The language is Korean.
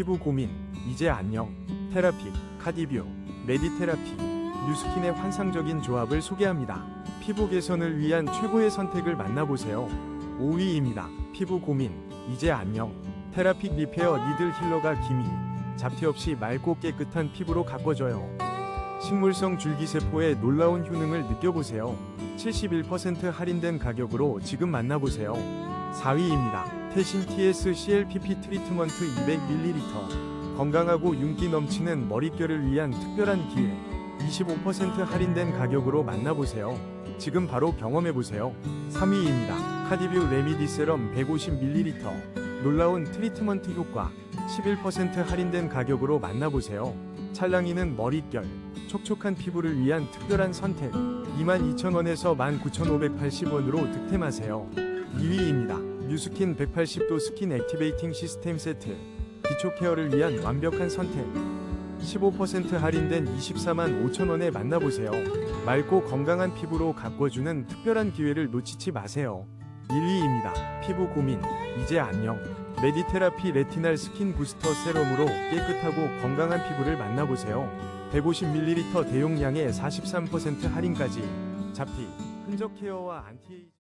피부 고민 이제 안녕 테라픽 카디뷰 메디테라피 뉴스킨의 환상적인 조합을 소개합니다. 피부 개선을 위한 최고의 선택을 만나보세요. 5위입니다. 피부 고민 이제 안녕 테라픽 리페어 니들 힐러가 기미 잡티 없이 맑고 깨끗한 피부로 가꿔줘요. 식물성 줄기세포의 놀라운 효능을 느껴보세요. 71% 할인된 가격으로 지금 만나보세요. 4위입니다. 태신 TS CLPP 트리트먼트 200ml 건강하고 윤기 넘치는 머릿결을 위한 특별한 기회 25% 할인된 가격으로 만나보세요. 지금 바로 경험해보세요. 3위입니다. 카디뷰 레미디 세럼 150ml 놀라운 트리트먼트 효과 11% 할인된 가격으로 만나보세요. 찰랑이는 머릿결, 촉촉한 피부를 위한 특별한 선택 22,000원에서 19,580원으로 득템하세요. 2위입니다. 뉴스킨 180도 스킨 액티베이팅 시스템 세트 기초 케어를 위한 완벽한 선택 15% 할인된 24만 5천원에 만나보세요. 맑고 건강한 피부로 가꿔주는 특별한 기회를 놓치지 마세요. 1위입니다. 피부 고민 이제 안녕 메디테라피 레티날 스킨 부스터 세럼으로 깨끗하고 건강한 피부를 만나보세요. 150ml 대용량에 43% 할인까지 잡티, 흔적 케어와 안티에이징